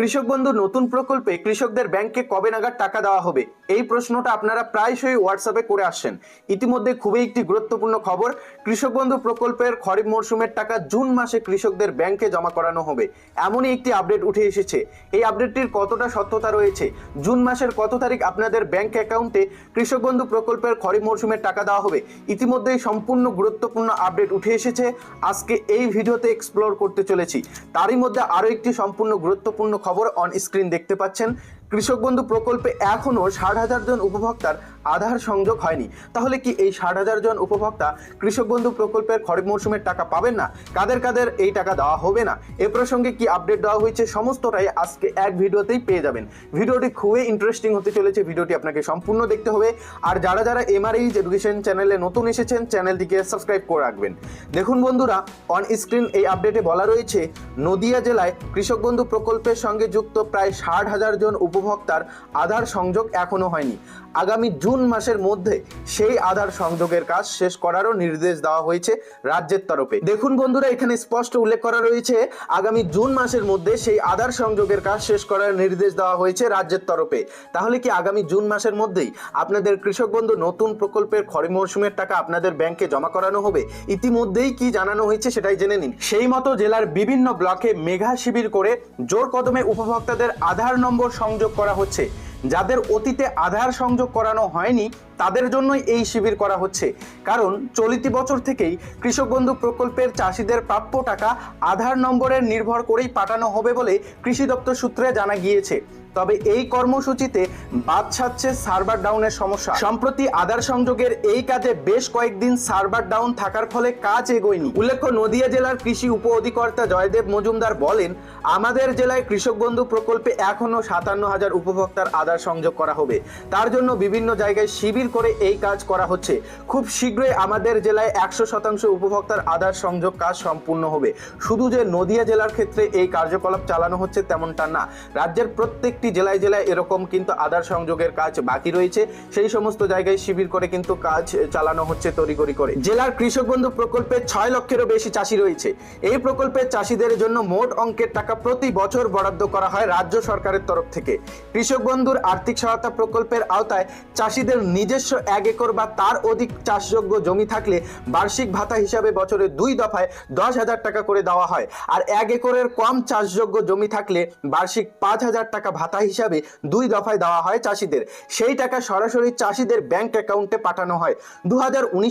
কৃষক বন্ধু, নতুন প্রকল্পে কৃষকদের ব্যাংকে কবে নাগাদ টাকা দেওয়া হবে? এই প্রশ্নটা আপনারা প্রায়শই হোয়াটসঅ্যাপে করে আসছেন। ইতিমধ্যে খুবই একটি গুরুত্বপূর্ণ খবর, কৃষক বন্ধু প্রকল্পের খরিফ মরশুমের টাকা জুন মাসে কৃষকদের ব্যাংকে জমা করানো হবে। এমনই একটি আপডেট উঠে এসেছে। এই আপডেটটির কতটা সত্যতা রয়েছে? জুন মাসের কত তারিখ আপনাদের ব্যাংক অ্যাকাউন্টে কৃষক বন্ধু প্রকল্পের খরিফ মরশুমের টাকা দেওয়া হবে? ইতিমধ্যেই সম্পূর্ণ গুরুত্বপূর্ণ আপডেট উঠে এসেছে। আজকে এই ভিডিওতে এক্সপ্লোর করতে চলেছি। তারই মধ্যে আরও একটি সম্পূর্ণ গুরুত্বপূর্ণ খবর অন স্ক্রিন দেখতে পাচ্ছেন। কৃষক বন্ধু প্রকল্পে এখনও ষাট হাজার জন উপভোক্তার আধার সংযোগ হয়নি। তাহলে কি এই ষাট হাজার জন উপভোক্তা কৃষক বন্ধু প্রকল্পের খরিফ মরশুমের টাকা পাবেন না? কাদের কাদের এই টাকা দেওয়া হবে না? এ প্রসঙ্গে কি আপডেট দেওয়া হয়েছে? সমস্তটাই আজকে এক ভিডিওতেই পেয়ে যাবেন। ভিডিওটি খুবই ইন্টারেস্টিং হতে চলেছে। ভিডিওটি আপনাকে সম্পূর্ণ দেখতে হবে। আর যারা যারা এমআরইজ এডুকেশন চ্যানেলে নতুন এসেছেন চ্যানেলটিকে সাবস্ক্রাইব করে রাখবেন। দেখুন বন্ধুরা অন স্ক্রিন এই আপডেটে বলা রয়েছে, নদিয়া জেলায় কৃষক বন্ধু প্রকল্পের সঙ্গে যুক্ত প্রায় ষাট হাজার জন উপভোক্তার আধার সংযোগ এখনও হয়নি। আগামী জুন মাসের মধ্যে সেই আধার সংযোগের কাজ শেষ করারও নির্দেশ দেওয়া হয়েছে রাজ্যের তরফে। দেখুন বন্ধুরা, এখানে স্পষ্ট উল্লেখ করা রয়েছে, আগামী জুন মাসের মধ্যে সেই আধার সংযোগের কাজ শেষ করার নির্দেশ দেওয়া হয়েছে রাজ্যের তরফে। তাহলে কি আগামী জুন মাসের মধ্যেই আপনাদের কৃষক বন্ধু নতুন প্রকল্পের খরিফ মরশুমের টাকা আপনাদের ব্যাংকে জমা করানো হবে? ইতিমধ্যেই কি জানানো হয়েছে সেটাই জেনে নিন। সেই মতো জেলার বিভিন্ন ব্লকে মেঘা শিবির করে জোর কদমে উপভোক্তাদের আধার নম্বর সংযোগ করা হচ্ছে। যাদের অতীতে আধার সংযোগ করানো হয়নি তাদের জন্যই এই শিবির করা হচ্ছে। কারণ চলিত বছর থেকেই কৃষক বন্ধু প্রকল্পের চাষিদের প্রাপ্য টাকা আধার নম্বরের নির্ভর করেই পাঠানো হবে বলে কৃষি দপ্তর সূত্রে জানা গিয়েছে। তবে এই কর্মসূচিতে বাদ ছাড়ছে সার্ভার ডাউনের সমস্যা। সম্প্রতি আধার সংযোগের এই কাজে বেশ কয়েকদিন সার্ভার ডাউন থাকার ফলে কাজ এগোয়নি। উল্লেখ্য, নদিয়া জেলার কৃষি উপ অধিকর্তা জয়দেব মজুমদার বলেন, আমাদের জেলায় কৃষক বন্ধু প্রকল্পে এখনও সাতান্ন হাজার উপভোক্তার আধার সংযোগ করা হবে। তার জন্য বিভিন্ন জায়গায় শিবির করে এই কাজ করা হচ্ছে। খুব শীঘ্রই আমাদের জেলায় একশো শতাংশ উপভোক্তার আধার সংযোগ কাজ সম্পূর্ণ হবে। শুধু যে নদিয়া জেলার ক্ষেত্রে এই কার্যকলাপ চালানো হচ্ছে তেমনটা না। রাজ্যের প্রত্যেকটি জেলায় জেলায় এরকম কিন্তু আধার সংযোগের কাজ বাকি রয়েছে। সেই সমস্ত জায়গায় শিবির করে কিন্তু কাজ চালানো হচ্ছে তড়িগড়ি করে। জেলার কৃষক বন্ধু প্রকল্পে ছয় লক্ষেরও বেশি চাষি রয়েছে। এই প্রকল্পের চাষিদের জন্য মোট অঙ্কের টাকা প্রতি বছর বরাদ্দ করা হয় রাজ্য সরকারের তরফ থেকে। কৃষক বন্ধুর আর্থিক সহায়তা প্রকল্পের আওতায় চাষিদের নিজস্ব এক একর বা তার অধিক চাষযোগ্য জমি থাকলে বার্ষিক ভাতা হিসাবে বছরে দুই দফায় দশ হাজার টাকা করে দেওয়া হয়। আর এক একরের কম চাষযোগ্য জমি থাকলে বার্ষিক পাঁচ হাজার টাকা ভাতা হিসাবে দুই দফায় দেওয়া হয় চাষিদের। সেই টাকা সরাসরি চাষিদের ব্যাংক অ্যাকাউন্টে পাঠানো হয়। দু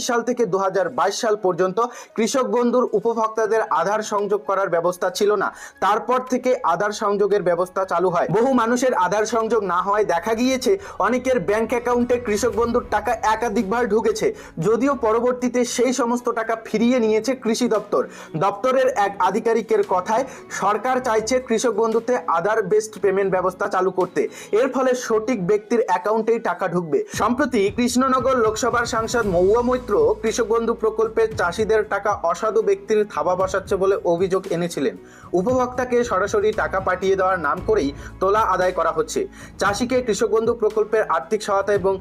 সাল থেকে দু হাজার বাইশ সাল পর্যন্ত কৃষক বন্ধুর উপভোক্তাদের আধার সংযোগ করার ব্যবস্থা ছিল না। তারপর থেকে আধার সংযোগের ব্যবস্থা চালু হয়। বহু মানুষের আধার সংযোগ না হওয়ায় দেখা গিয়েছে, অনেকের ব্যাংক অ্যাকাউন্টে কৃষক বন্ধুর টাকা একাধিকবার ঢুকেছে, যদিও পরবর্তীতে সেই সমস্ত টাকা ফিরিয়ে নিয়েছে কৃষি দপ্তর। দপ্তরের এক আধিকারিকের কথায়, সরকার চাইছে কৃষক বন্ধুতে আধার বেসড পেমেন্ট ব্যবস্থা চালু করতে। এর ফলে সঠিক ব্যক্তির অ্যাকাউন্টেই টাকা ঢুকবে। সম্প্রতি কৃষ্ণনগর লোকসভার সাংসদ মহুয়া মৈত্র কৃষক বন্ধু প্রকল্পের চাষিদের টাকা অসাধু ব্যক্তির থাবা বসাচ্ছে বলে অভিযোগ এনেছিলেন। উপভোক্তাকে সরাসরি টাকা পাঠিয়ে দেওয়ার নাম করেই তোলা আদায় করা হচ্ছে। চাষিকে কৃষক বন্ধু প্রকল্পের আর্থিক সহায়তা এবং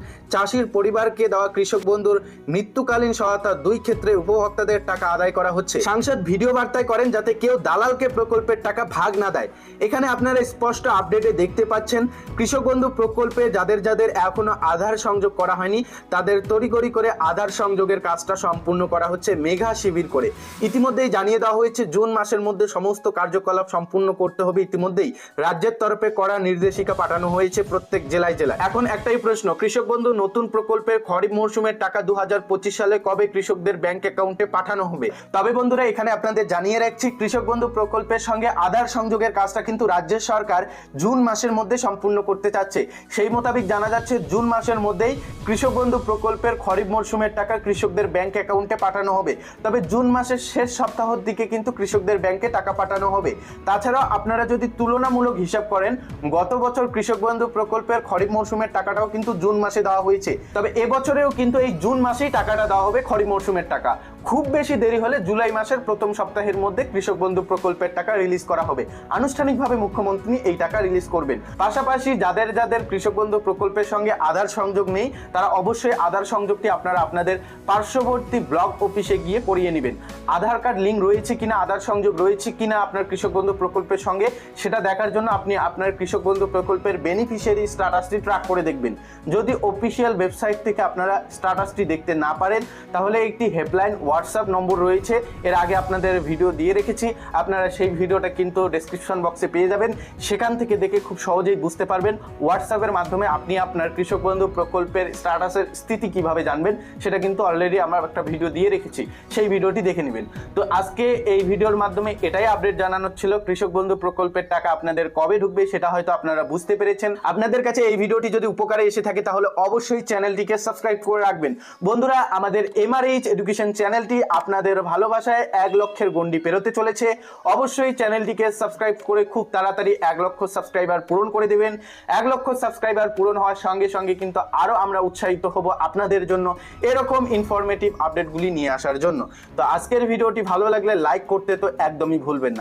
চাষির পরিবারকে দেওয়া কৃষক বন্ধুর মৃত্যুকালীন সহায়তা দুই ক্ষেত্রে উপভোক্তাদের টাকা আদায় করা হচ্ছে। সাংসদ ভিডিও বার্তায় করেন, যাতে কেউ দালালকে প্রকল্পের টাকা ভাগ না দেয়। এখানে আপনারা স্পষ্ট আপডেটে দেখতে পাচ্ছেন, কৃষক বন্ধু প্রকল্পে যাদের যাদের এখনও আধার সংযোগ করা হয়নি, তাদের তড়িগড়ি করে আধার সংযোগের কাজটা সম্পূর্ণ করা হচ্ছে মেঘা শিবির করে। ইতিমধ্যেই জানিয়ে দেওয়া হয়েছে, জুন মাসের মধ্যে সমস্ত কার্যকলাপ সম্পূর্ণ করতে হবে। ইতিমধ্যেই রাজ্যের তরফে করা নির্দেশিকা পাঠানো হয়েছে প্রত্যেক জেলায় জেলায়। এখন একটাই প্রশ্ন, কৃষক বন্ধু নতুন প্রকল্পের খরিফ মরশুমের টাকা দু হাজার পঁচিশ সালে কবে কৃষকদের ব্যাংক অ্যাকাউন্টে পাঠানো হবে? তবে বন্ধুরা, এখানে আপনাদের জানিয়ে রাখছি, কৃষক বন্ধু প্রকল্পের সঙ্গে আধার সংযোগের কাজটা কিন্তু রাজ্যের সরকার জুন মাসের মধ্যে সম্পূর্ণ করতে চাচ্ছে। সেই মোতাবেক জানা যাচ্ছে, জুন মাসের মধ্যেই কৃষক বন্ধু প্রকল্পের খরিফ মরশুমের টাকা কৃষকদের ব্যাংক অ্যাকাউন্টে পাঠানো হবে। তবে জুন মাসের শেষ সপ্তাহের দিকে কিন্তু কৃষকদের ব্যাংকে টাকা পাঠানো হবে। তাছাড়াও আপনারা যদি তুলনামূলক হিসাব করেন, গত বছর কৃষক বন্ধু প্রকল্পের খরিফ মরশুমের টাকাটাও কিন্তু জুন মাসে দেওয়া হয়েছে। তবে এবছরেও কিন্তু এই জুন মাসেই টাকাটা দেওয়া হবে খরিফ মরশুমের টাকা। খুব বেশি দেরি হলে জুলাই মাসের প্রথম সপ্তাহের মধ্যে কৃষক বন্ধু প্রকল্পের টাকা রিলিজ করা হবে। আনুষ্ঠানিকভাবে মুখ্যমন্ত্রী এই টাকা রিলিজ করবেন। পাশাপাশি যাদের যাদের কৃষক বন্ধু প্রকল্পের সঙ্গে আধার সংযোগ নেই, তারা অবশ্যই আধার সংযোগটি আপনারা আপনাদের পার্শ্ববর্তী ব্লক অফিসে গিয়ে করিয়ে নেবেন। আধার কার্ড লিঙ্ক রয়েছে কিনা, আধার সংযোগ রয়েছে কিনা আপনার কৃষক বন্ধু প্রকল্পের সঙ্গে, সেটা দেখার জন্য আপনি আপনার কৃষক বন্ধু প্রকল্পের বেনিফিশিয়ারি স্ট্যাটাসটি ট্র্যাক করে দেখবেন। যদি অফিসিয়াল ওয়েবসাইট থেকে আপনারা স্ট্যাটাসটি দেখতে না পারেন, তাহলে একটি হেল্পলাইন হোয়াটসঅ্যাপ নম্বর রয়েছে। এর আগে আপনাদের ভিডিও দিয়ে রেখেছি। আপনারা সেই ভিডিওটা কিন্তু ডেসক্রিপশন বক্সে পেয়ে যাবেন। সেখান থেকে দেখে খুব সহজেই বুঝতে পারবেন হোয়াটসঅ্যাপের মাধ্যমে আপনি আপনার কৃষক বন্ধু প্রকল্পের স্ট্যাটাসের স্থিতি কীভাবে জানবেন, সেটা কিন্তু অলরেডি আমরা একটা ভিডিও দিয়ে রেখেছি। সেই ভিডিওটি দেখে নেবেন। তো আজকে এই ভিডিওর মাধ্যমে এটাই আপডেট জানানোর ছিল, কৃষক বন্ধু প্রকল্পের টাকা আপনাদের কবে ঢুকবে সেটা হয়তো আপনারা বুঝতে পেরেছেন। আপনাদের কাছে এই ভিডিওটি যদি উপকারে এসে থাকে, তাহলে অবশ্যই চ্যানেলটিকে সাবস্ক্রাইব করে রাখবেন। বন্ধুরা, আমাদের এমআরএইচ এডুকেশন চ্যানেলটি আপনাদের ভালোবাসায় এক লক্ষের গন্ডি পেরোতে চলেছে। অবশ্যই চ্যানেলটিকে সাবস্ক্রাইব করে খুব তাড়াতাড়ি এক লক্ষ সাবস্ক্রাইবার পূরণ করে দেবেন। এক লক্ষ সাবস্ক্রাইবার পূরণ হওয়ার সঙ্গে সঙ্গে কিন্তু আরও আমরা উৎসাহিত হব আপনাদের জন্য এরকম ইনফরমেটিভ আপডেটগুলি নিয়ে আসার জন্য। তো আজকের ভিডিওটি ভালো লাগলে লাইক করতে তো একদমই ভুলবেন না।